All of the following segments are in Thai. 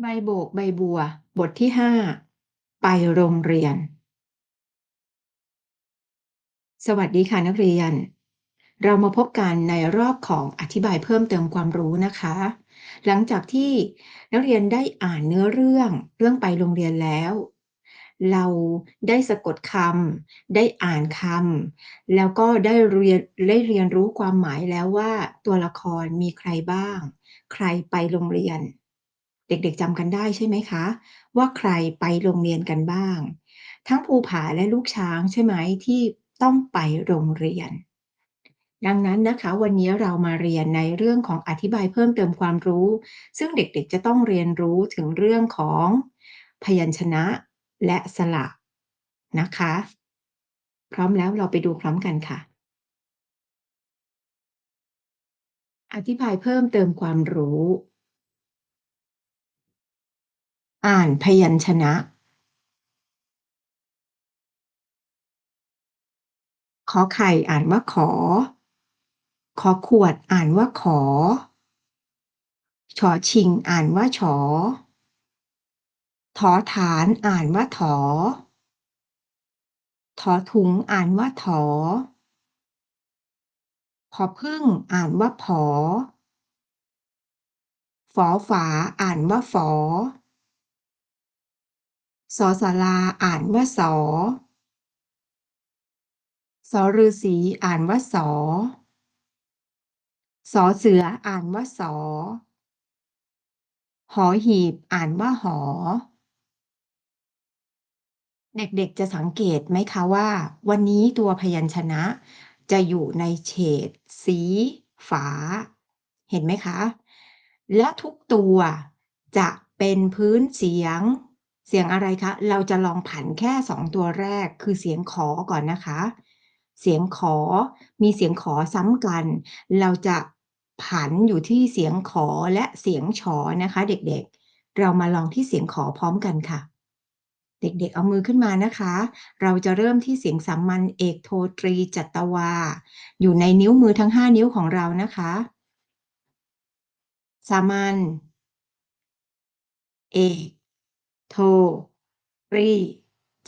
ใบโบกใบบัว บทที่5ไปโรงเรียน สวัสดีค่ะนักเรียน เรามาพบกันในรอบของอธิบายเพิ่มเติมความรู้นะคะ หลังจากที่นักเรียนได้อ่านเนื้อเรื่องเรื่องไปโรงเรียนแล้ว เราได้สะกดคำได้อ่านคำแล้วก็ได้เรียนได้เรียนรู้ความหมายแล้วว่าตัวละครมีใครบ้าง ใครไปโรงเรียน เด็กๆจำกันได้ใช่ไหมคะ ว่าใครไปโรงเรียนกันบ้าง ทั้งภูผาและลูกช้างใช่ไหมที่ต้องไปโรงเรียน ดังนั้นนะคะ วันนี้เรามาเรียนในเรื่องของอธิบายเพิ่มเติมความรู้ ซึ่งเด็กๆจะต้องเรียนรู้ถึงเรื่องของ พยัญชนะและสระนะคะ พร้อมแล้วเราไปดูพร้อมกันค่ะ อธิบายเพิ่มเติมความรู้ อ่านพยัญชนะ ขอไข่อ่านว่าขอ ขอขวดอ่านว่าขอฉอชิงอ่านว่าฉอถอฐานอ่านว่าถอถอถุงอ่านว่าถอผอพึ่งอ่านว่าผอ ฝอฝาอ่านว่าฝอ สอศาลาอ่านว่าสอ สอฤาษีอ่านว่าสอ สอเสืออ่านว่าสอ หอหีบอ่านว่าหอ เด็กๆจะสังเกตไหมคะว่า วันนี้ตัวพยัญชนะจะอยู่ในเฉดสีฟ้าเห็นไหมคะ และทุกตัวจะเป็นพื้นเสียง เสียงอะไรคะ เราจะลองผันแค่2ตัวแรกคือเสียงขอก่อนนะคะ เสียงขอ มีเสียงขอซ้ำกัน เราจะผันอยู่ที่เสียงขอและเสียงฉอนะคะ เด็กๆ เรามาลองที่เสียงขอพร้อมกันค่ะ เด็กๆ เอามือขึ้นมานะคะ เราจะเริ่มที่เสียงสามัญเอกโทตรีจัตวา อยู่ในนิ้วมือทั้ง 5 นิ้วของเรานะคะ สามัญเอก โทรี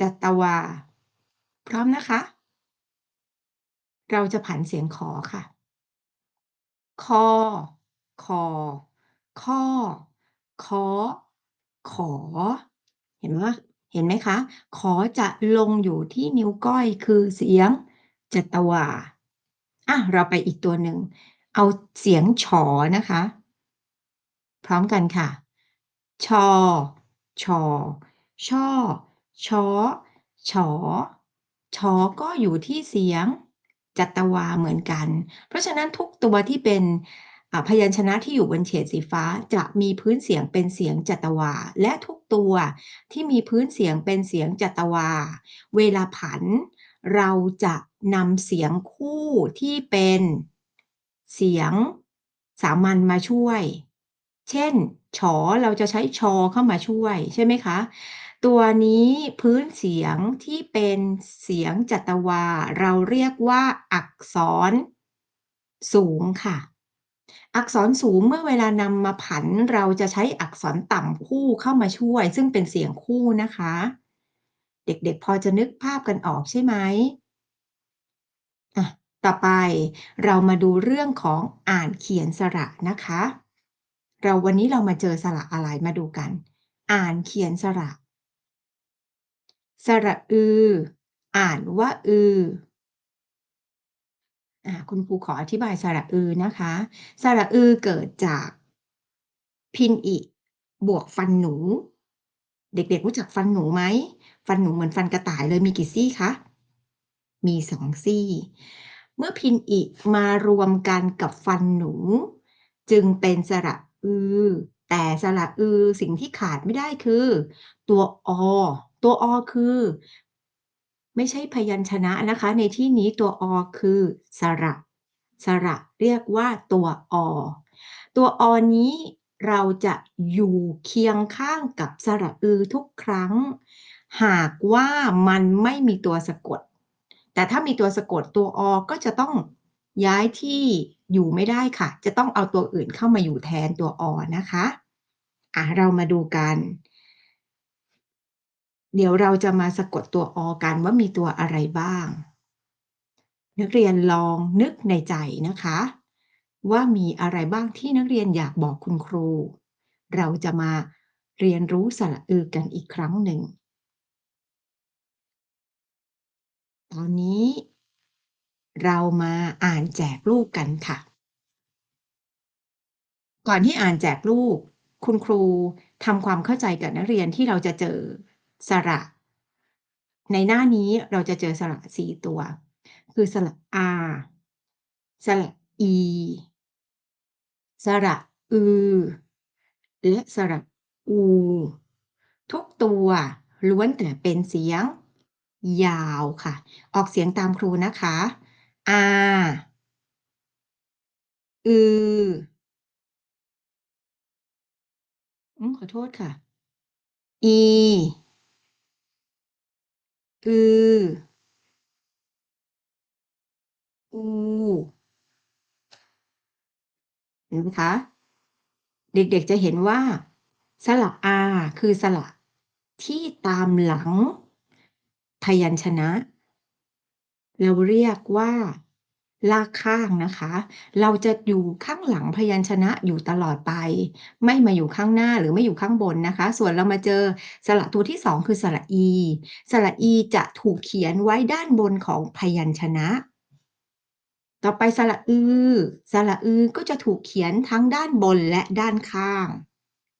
จัตวา พร้อมนะคะ เราจะผันเสียงขอค่ะ คอ คอ ข้อคอขอ เห็นว่าเห็นไหมคะ ขอจะลงอยู่ที่นิ้วก้อยคือเสียงจัตวา อะ เราไปอีกตัวหนึ่ง เอาเสียงฉอนะคะ พร้อมกันค่ะ ชอ ชอ ช่อช้อฉอชอ ก็อยู่ที่เสียงจัตวาเหมือนกัน เพราะฉะนั้นทุกตัวที่เป็นพยัญชนะที่อยู่บนเฉดสีฟ้าจะมีพื้นเสียงเป็นเสียงจัตวา และทุกตัวที่มีพื้นเสียงเป็นเสียงจัตวา เวลาผัน เราจะนำเสียงคู่ที่เป็นเสียงสามัญมาช่วย เช่น ฉอเราจะใช้ชอเข้ามาช่วยใช่ไหมคะ ตัวนี้พื้นเสียงที่เป็นเสียงจัตวา เราเรียกว่าอักษรสูงค่ะ อักษรสูงเมื่อเวลานำมาผันเราจะใช้อักษรต่ำคู่เข้ามาช่วย ซึ่งเป็นเสียงคู่นะคะ เด็กๆพอจะนึกภาพกันออกใช่ไหมอะต่อไปเรามาดูเรื่องของอ่านเขียนสระนะคะ เราวันนี้เรามาเจอสระอะไรมาดูกัน อ่านเขียนสระ สระอือ อ่านว่าอืออ่าคุณครูขออธิบายสระอือนะคะ สระอือเกิดจากพินอิบวกฟันหนู เด็กๆรู้จักฟันหนูไหม ฟันหนูเหมือนฟันกระต่ายเลยมีกี่ซี่คะ มี2ซี่ เมื่อพินอิมารวมกันกับฟันหนู จึงเป็นสระ อือ แต่สระอือสิ่งที่ขาดไม่ได้คือ ตัวอ ตัวอคือ ไม่ใช่พยัญชนะนะคะ ในที่นี้ตัวอคือ สระ สระเรียกว่าตัวอ ตัวอนี้เราจะอยู่เคียงข้างกับสระอือทุกครั้ง หากว่ามันไม่มีตัวสะกด แต่ถ้ามีตัวสะกดตัวอก็จะต้องย้ายที่ อยู่ไม่ได้ค่ะ จะต้องเอาตัวอื่นเข้ามาอยู่แทนตัวอนะคะอ่าเรามาดูกัน เดี๋ยวเราจะมาสะกดตัวอ.กันว่ามีตัวอะไรบ้าง นักเรียนลองนึกในใจนะคะ ว่ามีอะไรบ้างที่นักเรียนอยากบอกคุณครู เราจะมาเรียนรู้สระอึกันอีกครั้งหนึ่ง ตอนนี้ เรามาอ่านแจกลูกกันค่ะ ก่อนที่อ่านแจกลูก คุณครูทำความเข้าใจกับนักเรียนที่เราจะเจอสระ ในหน้านี้เราจะเจอสระ4ตัว คือสระอาสระอีสระอือและสระอู ทุกตัวล้วนแต่เป็นเสียงยาวค่ะ ออกเสียงตามครูนะคะ อาอือ อืม ขอโทษค่ะ อี อือ อู เห็นไหมคะ?เด็ก ๆ จะเห็นว่า สระอา คือสระที่ตามหลังพยัญชนะ เราเรียกว่ารากข้างนะคะ เราจะอยู่ข้างหลังพยัญชนะอยู่ตลอดไป ไม่มาอยู่ข้างหน้าหรือไม่อยู่ข้างบนนะคะ ส่วนเรามาเจอสระตัวที่ 2 คือสระอี สระอีจะถูกเขียนไว้ด้านบนของพยัญชนะ ต่อไปสระอือ สระอือก็จะถูกเขียนทั้งด้านบนและด้านข้าง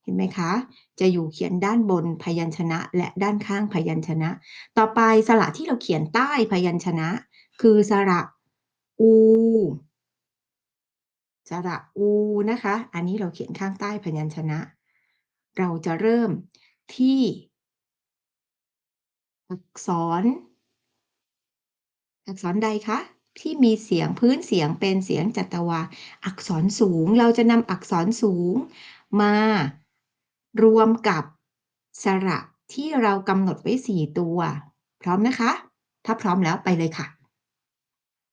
เห็นไหมคะ?จะอยู่เขียนด้านบนพยัญชนะ และด้านข้างพยัญชนะ ต่อไปสระที่เราเขียนใต้พยัญชนะ คือสระอู สระอูนะคะ อันนี้เราเขียนข้างใต้พยัญชนะ เราจะเริ่มที่ อักษร อักษรใดคะที่มีเสียงพื้นเสียงเป็นเสียงจัตวา อักษรสูง เราจะนำอักษรสูง มารวมกับสระที่เรากำหนดไว้ 4 ตัว พร้อมนะคะ?ถ้าพร้อมแล้วไปเลยค่ะ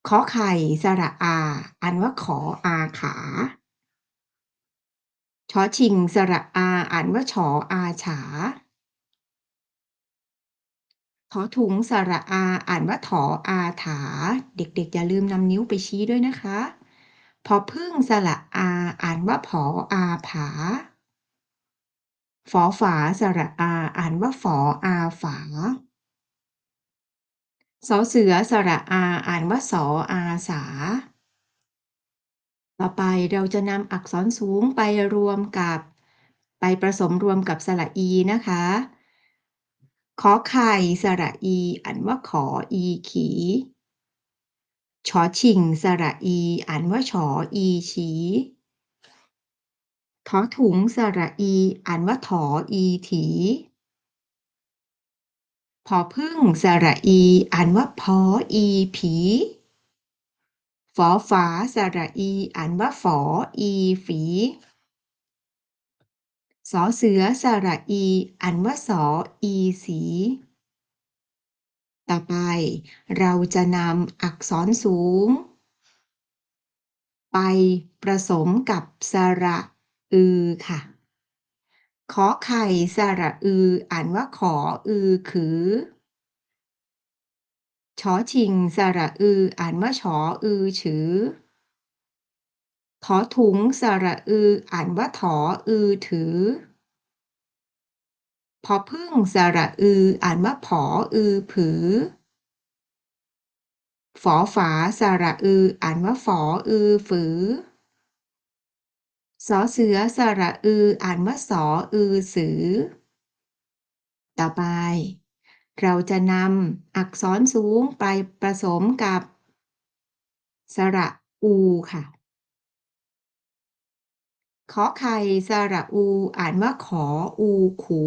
ขอไข่สระอาอ่านว่าขออาขาชอชิงสระอา อ่านว่าฉออาฉาถอถุงสระอา อ่านว่าถออาถา เด็กๆอย่าลืมนำนิ้วไปชี้ด้วยนะคะผอผึ้งสระอา อ่านว่าผออาผา ฝอฝาสระอา อ่านว่าฝออาฝา สอเสือสระอาอ่านว่าสออาสา ต่อไปเราจะนำอักษรสูงไปรวมกับ ไปผสมรวมกับสระอีนะคะ ขอไข่สระอีอ่านว่าขออีขีฉอฉิ่งสระอีอ่านว่าฉออีฉีถอถุงสระอีอ่านว่าถออีถี ผอผึ้งสระอี อ่านว่าพออีผีฝอฝาสระอี อ่านว่าฝออีฝีสอเสือสระอี อ่านว่าสออีสี ต่อไปเราจะนำอักษรสูง ไปผสมกับสระอือค่ะ ขอไข่สระอือ อ่านว่าขออือขึอชอชิงสระอือ อ่านว่าฉออือฉือ ถอถุงสระอือ อ่านว่าถออือถือผอผึ้งสระอือ อ่านว่าผออือผือ ฝอฝาสระอือ อ่านว่าฝออือฝือ สอเสือสระอือ อ่านว่าสออือสือ ต่อไป เราจะนำอักษรสูงไปผสมกับ สระอูค่ะ ขอไข่สระอู อ่านว่าขออูขู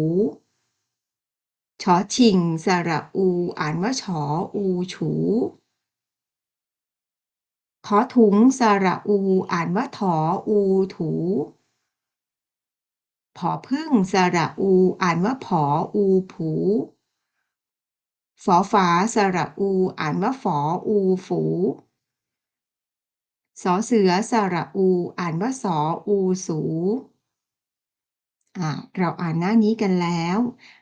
ชอชิงสระอู อ่านว่าฉออูฉู ถอถุงสระอู อ่านว่าถออูถูผอผึ้งสระอู อ่านว่าผออูผูฝอฝาสระอู อ่านว่าฝออูฝูสอเสือสระอู อ่านว่าสออูสูอ่าเราอ่านหน้านี้กันแล้ว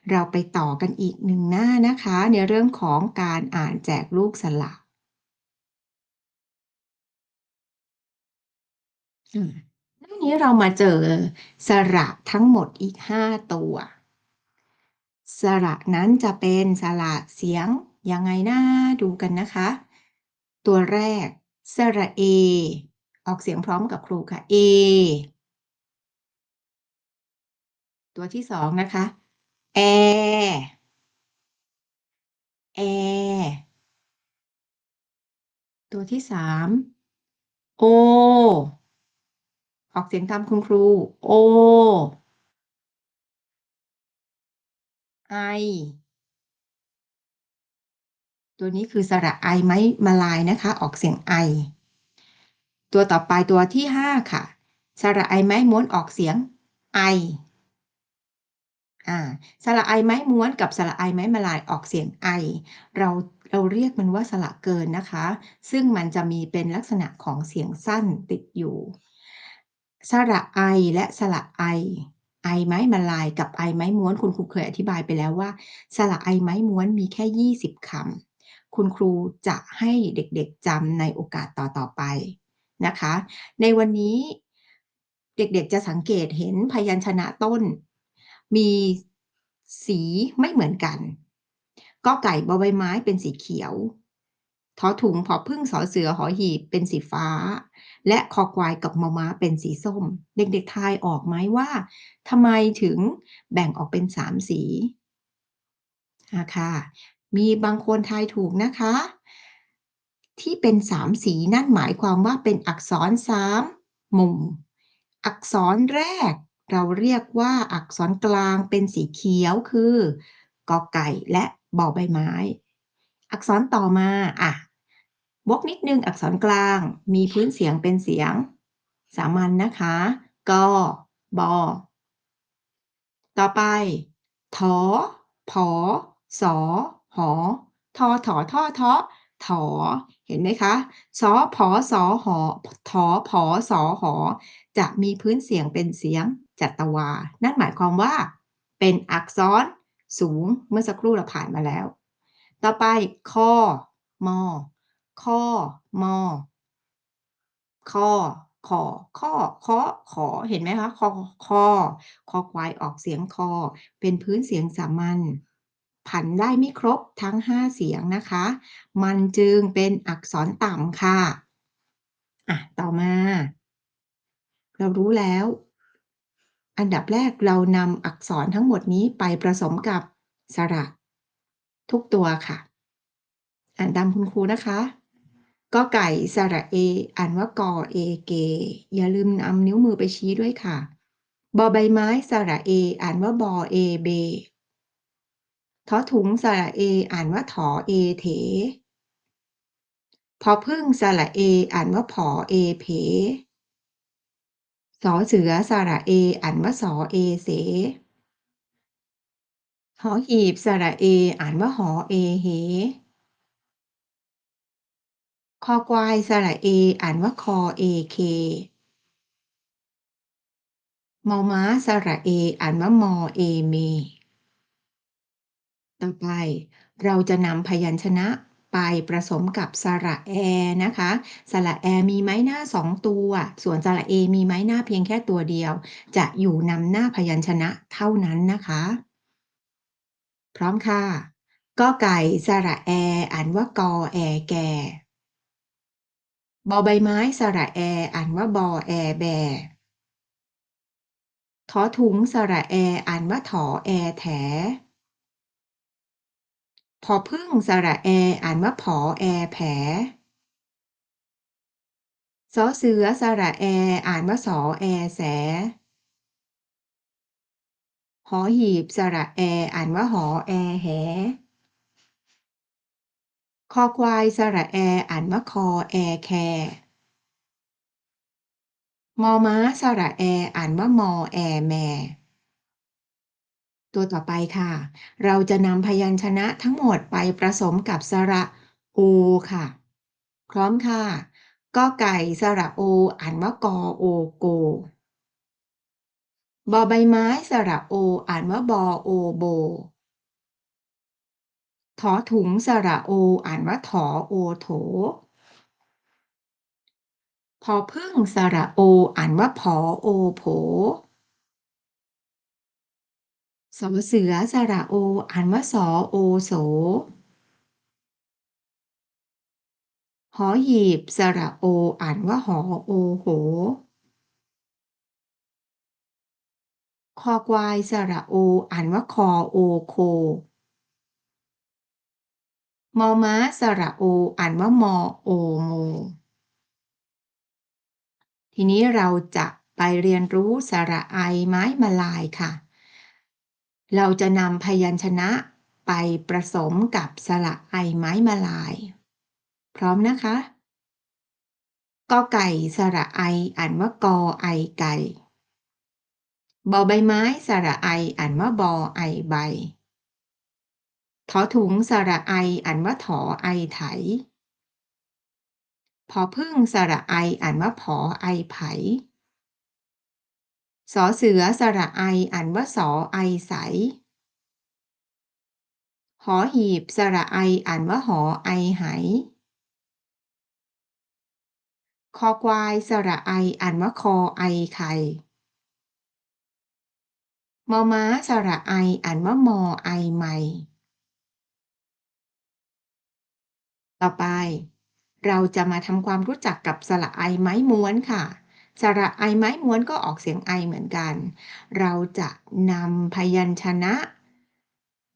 เราไปต่อกันอีก1หน้านะคะ ในเรื่องของการอ่านแจกลูกสระ หน้านี้เรามาเจอสระทั้งหมดอีก5ตัว สระนั้นจะเป็นสระเสียงยังไงนะดูกันนะคะ ตัวแรกสระเอ ออกเสียงพร้อมกับครูค่ะเอตัวที่2นะคะแอแอตัวที่3โอ ออกเสียงตามคุณครู โอ ไอ ตัวนี้คือสระไอไม้มลายนะคะ ออกเสียงไอ ตัวต่อไปตัวที่5ค่ะ สระไอไม้ม้วนออกเสียงไอ อ่า สระไอไม้ม้วนกับสระไอไม้มลายออกเสียงไอ เราเราเรียกมันว่าสระเกินนะคะ ซึ่งมันจะมีเป็นลักษณะของเสียงสั้นติดอยู่ สระไอและสระไอ ไอไม้มลายกับไอไม้ม้วน คุณครูเคยอธิบายไปแล้วว่า สระไอไม้ม้วนมีแค่ 20คำคุณครูจะให้เด็กๆจำในโอกาสต่อๆไปนะคะ ในวันนี้เด็กๆจะสังเกตเห็นพยัญชนะต้น มีสีไม่เหมือนกันกอไก่บใบไม้เป็นสีเขียว ทอถุงผอผึ้งสอเสือหอหีบเป็นสีฟ้า และคอควายกับมอม้าเป็นสีส้ม เด็กๆทายออกไหมว่าทำไมถึงแบ่งออกเป็น3สี?อาค่ะมีบางคนทายถูกนะคะ ที่เป็น3สีนั่นหมายความว่าเป็นอักษร3มุม อักษรแรก เราเรียกว่าอักษรกลางเป็นสีเขียวคือกอไก่และบอใบไม้ อักษรต่อมาอะ วกนิดนึงอักษรกลาง มีพื้นเสียงเป็นเสียง สามัญนนะคะ กบต่อไปถอผอสอหอทอถอท่อทาะถอเห็นไหมคะสอผอสอหอถอผอสอหอจะมีพื้นเสียงเป็นเสียงจัตวา นั่นหมายความว่า เป็นอักษรสูงเมื่อสักครู่เราผ่านมาแล้ว ต่อไปคอมอ คอมอคอขอข้อคอขอเห็นไหมคะคอคอคอควายออกเสียงคอ เป็นพื้นเสียงสามัญผันได้ไม่ครบทั้ง 5 เสียงนะคะ มันจึงเป็นอักษรต่ำค่ะ อะ ต่อมา เรารู้แล้ว อันดับแรกเรานำอักษรทั้งหมดนี้ไปผสมกับสระ ทุกตัวค่ะ อ่านตามคุณครูนะคะ กอไก่สระเออ่านว่ากอเอเก อย่าลืมนำนิ้วมือไปชี้ด้วยค่ะ บอใบไม้สระเออ่านว่าบอเอเบทอถุงสระเออ่านว่าถอเอเถผอผึ้งสระเออ่านว่าผอเอเผสอเสือสระเออ่านว่าสอเอเสหอหีบสระเออ่านว่าหอเอเห คอควายสระเอ อ่านว่าคอเอเคมอม้าสระเอ อ่านว่ามอเอเม ต่อไปเราจะนำพยัญชนะไปผสมกับสระแอนะคะ สระแอมีไม้หน้า 2 ตัว ส่วนสระเอมีไม้หน้าเพียงแค่ตัวเดียว จะอยู่นำหน้าพยัญชนะเท่านั้นนะคะ พร้อมค่ะกอไก่สระแอ อ่านว่ากอแอแก่ บอใบไม้สระแอ อ่านว่าบอแอแบถอถุงสระแอ อ่านว่าถอแอแถผอผึ้งสระแอ อ่านว่าผอแอแผลสอเสือสระแอ อ่านว่าสอแอแสหอหีบสระแอ อ่านว่าหอแอแห คอควายสระแอ อ่านว่าคอแอแคมอม้าสระแอ อ่านว่ามอแอแมตัวต่อไปค่ะ เราจะนำพยัญชนะทั้งหมดไปผสมกับสระโอค่ะ พร้อมค่ะกอไก่สระโอ อ่านว่ากอโอโก บอใบไม้สระโอ อ่านว่าบอโอโบ ถอถุงสระโอ อ่านว่าถอโอโถพอพึ่งสระโอ อ่านว่าผอโอโผสอเสือสระโอ อ่านว่าสอโอโสหอหีบสระโอ อ่านว่าหอโอโห คอควายสระโอ อ่านว่าคอโอโค มอม้าสระโอ อ่านว่ามอโอโม ทีนี้เราจะไปเรียนรู้สระไอไม้มาลายค่ะ เราจะนำพยัญชนะไปผสมกับสระไอไม้มาลาย พร้อมนะคะกอไก่สระไออ่านว่ากอไอไก่บอใบไม้สระไออ่านว่าบอไอใบ ถอถุงสระไออ่านว่าถอไอไถ พอพึ่งสระไออ่านว่าผอไอไผ สอเสือสระไออ่านว่าสอไอใส หอหีบสระไออ่านว่าหอไอไหคอควายสระไออ่านว่าคอไอไข่มอม้าสระไออ่านว่ามอไอไม่ ต่อไป เราจะมาทำความรู้จักกับสระไอไม้ม้วนค่ะ สระไอไม้ม้วนก็ออกเสียงไอเหมือนกัน เราจะนำพยัญชนะ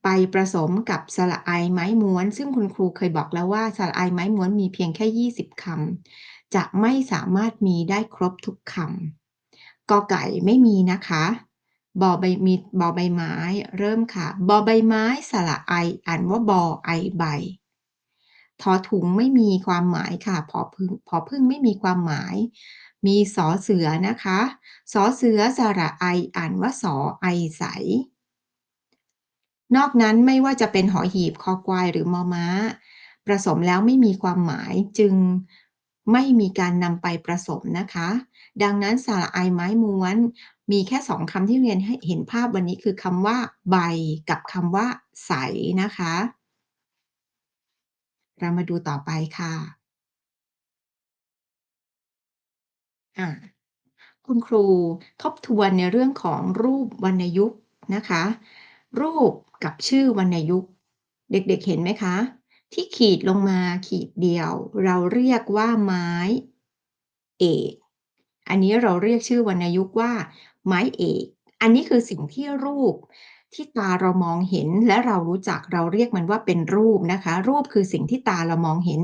ไปผสมกับสระไอไม้ม้วน ซึ่งคุณครูเคยบอกแล้วว่าสระไอไม้ม้วนมีเพียงแค่ 20คำจะไม่สามารถมีได้ครบทุกคำกอไก่ไม่มีนะคะบอใบมีบอใบไม้ เริ่มค่ะ บอใบไม้สระไออ่านว่าบอไอใบ ทอถุงไม่มีความหมายค่ะผอพึ่งผอพึ่งไม่มีความหมาย มีสอเสือนะคะสอเสือสระไออ่านว่าสอไอใส นอกนั้นไม่ว่าจะเป็นหอหีบคอควายหรือมอม้า ผสมแล้วไม่มีความหมายจึงไม่มีการนำไปผสมนะคะ ดังนั้นสระไอไม้ม้วน มีแค่สองคำที่เรียนให้เห็นภาพวันนี้คือคำว่าใบกับคำว่าใสนะคะ เรามาดูต่อไปค่ะอ่าคุณครูทบทวนในเรื่องของรูปวรรณยุกต์นะคะ รูปกับชื่อวรรณยุกต์ เด็กๆเห็นไหมคะ ที่ขีดลงมาขีดเดียว เราเรียกว่าไม้เอกอันนี้เราเรียกชื่อวรรณยุกต์ว่าไม้เอก อันนี้คือสิ่งที่รูป ที่ตาเรามองเห็นและเรารู้จักเราเรียกมันว่าเป็นรูปนะคะ รูปคือสิ่งที่ตาเรามองเห็น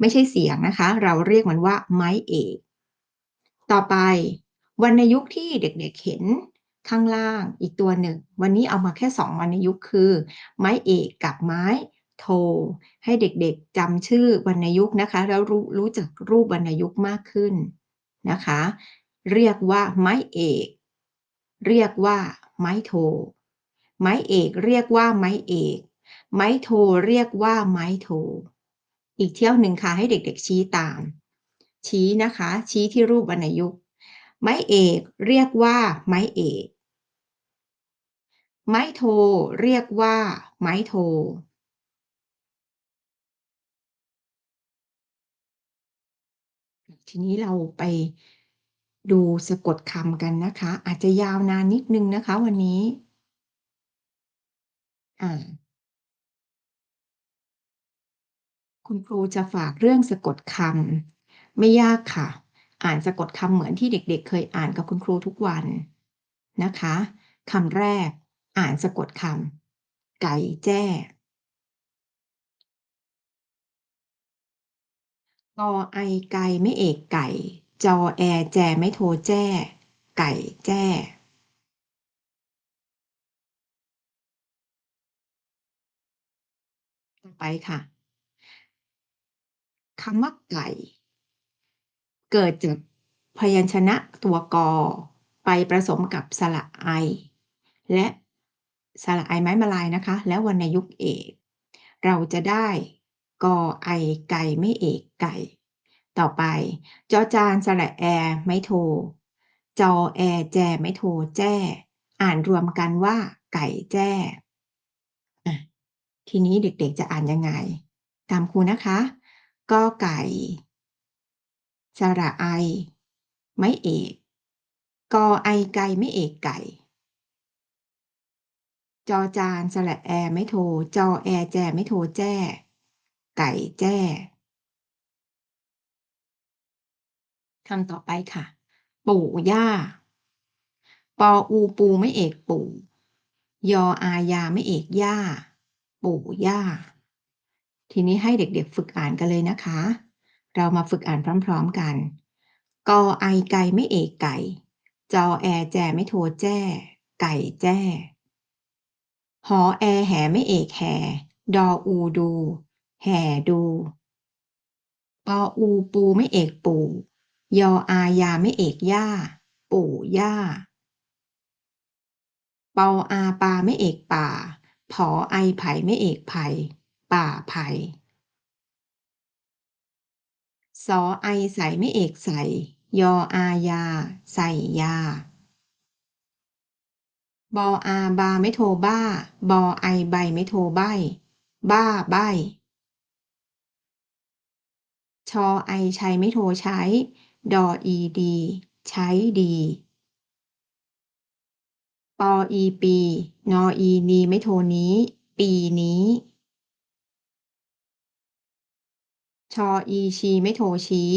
ไม่ใช่เสียงนะคะ เราเรียกมันว่าไม้เอกต่อไปวรรณยุกต์ที่เด็กๆเห็นข้างล่างอีกตัวหนึ่ง วันนี้เอามาแค่2วรรณยุกต์คือ ไม้เอกกับไม้โท ให้เด็กๆจำชื่อวรรณยุกต์นะคะ แล้วรู้รู้จักรูปวรรณยุกต์มากขึ้นนะคะ เรียกว่าไม้เอก เรียกว่าไม้โท ไม้เอกเรียกว่าไม้เอก ไม้โทเรียกว่าไม้โท อีกเที่ยวหนึ่งค่ะให้เด็กๆชี้ตาม ชี้นะคะ ชี้ที่รูปวรรณยุกต์ ไม้เอกเรียกว่าไม้เอก ไม้โทเรียกว่า ไม้โททีนี้เราไปดูสะกดคำกันนะคะ อาจจะยาวนานนิดนึงนะคะวันนี้ อ่า คุณครูจะฝากเรื่องสะกดคำ ไม่ยากค่ะ อ่านสะกดคำเหมือนที่เด็กๆ เคยอ่านกับคุณครูทุกวันนะคะคำแรก อ่านสะกดคำไก่แจ้กอไอไก่ไม่เอกไก่ จอแอแจไม่โทแจ้ ไก่แจ้ ไปค่ะคำว่าไก่ เกิดจากพยัญชนะตัวกอไปผสมกับสระไอ และสระไอไม้มาลายนะคะ แล้ววรรณยุกเอก เราจะได้กอไอไก่ไม่เอกไก่ ต่อไป จอจานสระแอไม่โท จอแอแจไม่โทแจ้ อ่านรวมกันว่าไก่แจ้ ทีนี้เด็กๆจะอ่านยังไง?ตามครูนะคะกอไก่ สระไอ ไม้เอก กอไอไก่ไม่เอกไก่ จอจานสระแอไม้โทจอแอแจไม้โทแจ้ ไก่แจ้คำต่อไปค่ะ ปู่ย่า ปออูปูไม่เอกปู่ ยออายาไม่เอกย่า ปู่ย่า ทีนี้ให้เด็กๆฝึกอ่านกันเลยนะคะ เรามาฝึกอ่านพร้อมๆกัน กอไอไก่ไม่เอกไก่ จอแอแจไม่โทแจ้ ไก่แจ้ หอแอแหไม่เอกแห ดออูดู แห่ดูปออูปูไม่เอกปู่ ยออายาไม่เอกย่า ปู่ย่า เปออาปาไม่เอกป่า ผอไอไผ่ไม่เอกไผ่ป่าไผ่สอไอใส่ไม่เอกใส่ ยออายา ใส่ยา บออาบาไม่โทบ้า บอไอใบไม่โทใบ้บ้าใบ ชอไอใชัยไม่โทใช้ ดออีดี ใช้ดี ปออีปี นออีนีไม่โทนี้ ปีนี้ ชออีชีไม่โทชี้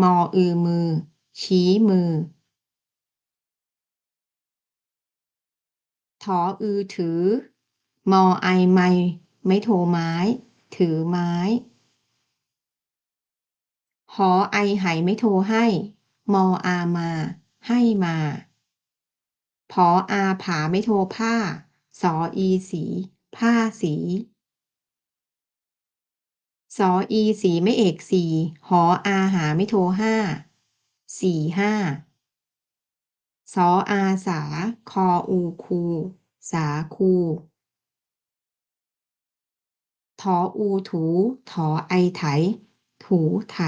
มออือมือ ชี้มือ ถออือถือ มอไอไมไม่โทไม้ ถือไม้ หอไอไหไม่โทให้ มออามา ให้มา ผออาผาไม่โทผ้า สออีสี ผ้าสีสออีสีไม่เอกสี่หออาหาไม่โทห้า สี่ห้า สออาสา คออูคู สาคูถออูถูถอไอไถ ถูไถ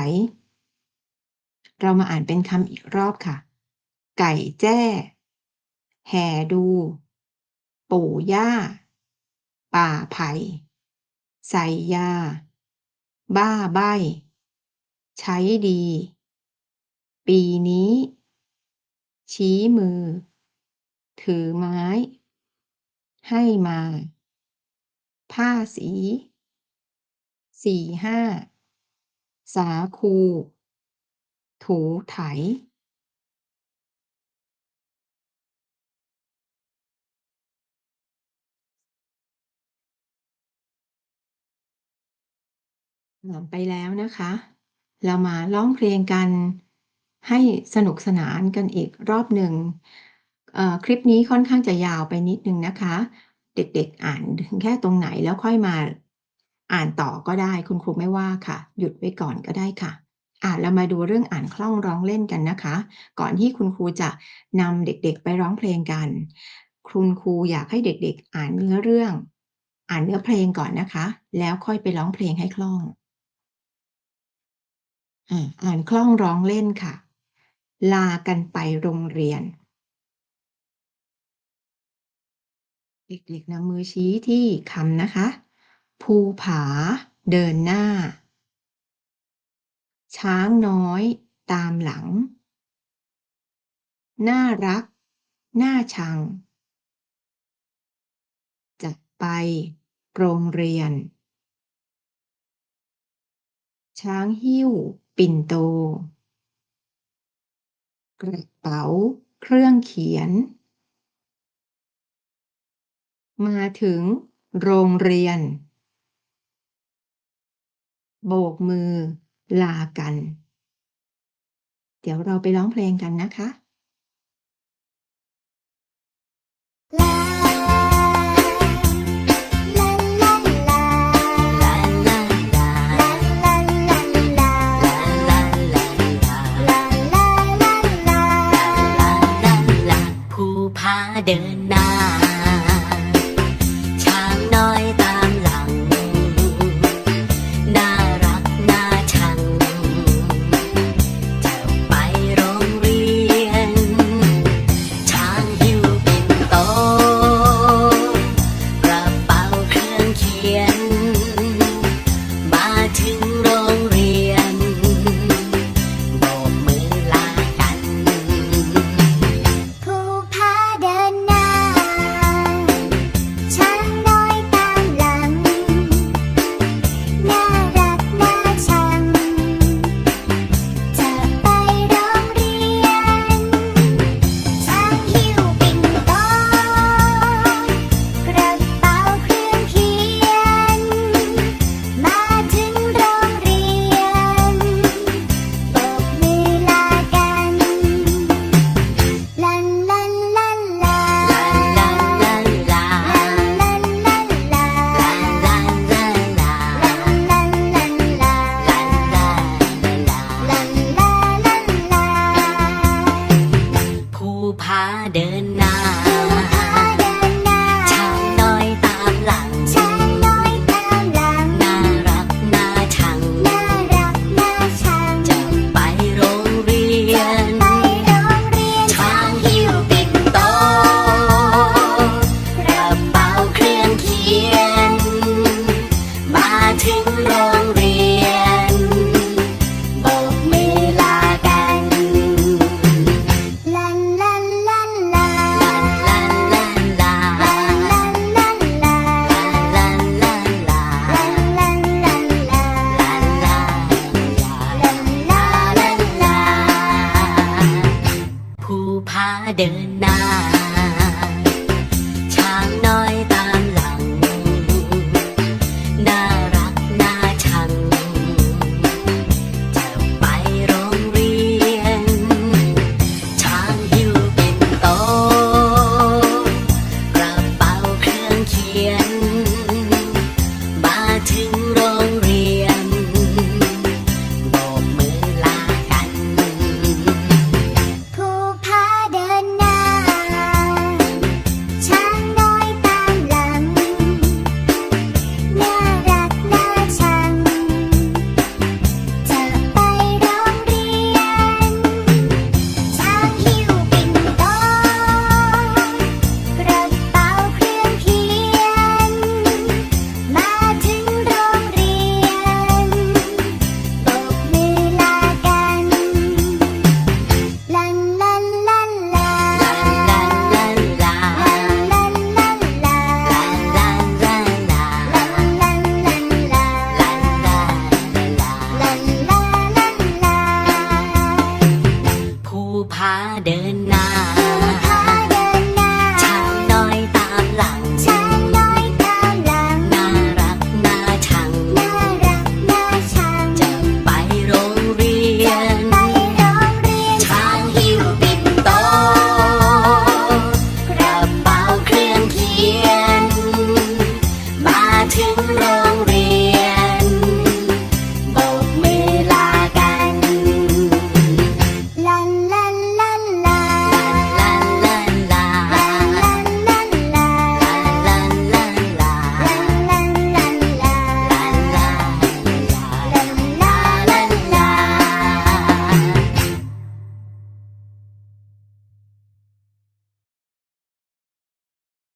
เรามาอ่านเป็นคำอีกรอบค่ะ ไก่แจ้ แห่ดู ปู่ย่า ป่าไผ่ใส่ยา บ้าใบ ใช้ดี ปีนี้ ชี้มือ ถือไม้ ให้มา ผ้าสี สี่ห้า สาคู ถูไถ อ่านไปแล้วนะคะ เรามาร้องเพลงกันให้สนุกสนานกันอีกรอบหนึ่งคลิปนี้ค่อนข้างจะยาวไปนิดนึงนะคะ เด็กๆอ่านถึงแค่ตรงไหนแล้วค่อยมาอ่านต่อก็ได้คุณครูไม่ว่าค่ะ หยุดไว้ก่อนก็ได้ค่ะอ่าเรามาดูเรื่องอ่านคล่องร้องเล่นกันนะคะ ก่อนที่คุณครูจะนำเด็กๆไปร้องเพลงกัน คุณครูอยากให้เด็กๆ อ่านเนื้อเรื่อง อ่านเนื้อเพลงก่อนนะคะ แล้วค่อยไปร้องเพลงให้คล่อง อ่านคล่องร้องเล่นค่ะ ลากันไปโรงเรียน เด็กๆนำมือชี้ที่คำนะคะ ภูผา เดินหน้า ช้างน้อย ตามหลัง น่ารัก น่าชัง จะไป โรงเรียนช้างหิ้ว ปิ่นโต กระเป๋า เครื่องเขียน มาถึงโรงเรียน โบกมือ ลากัน เดี๋ยวเราไปร้องเพลงกันนะคะภูผา เดินหน้า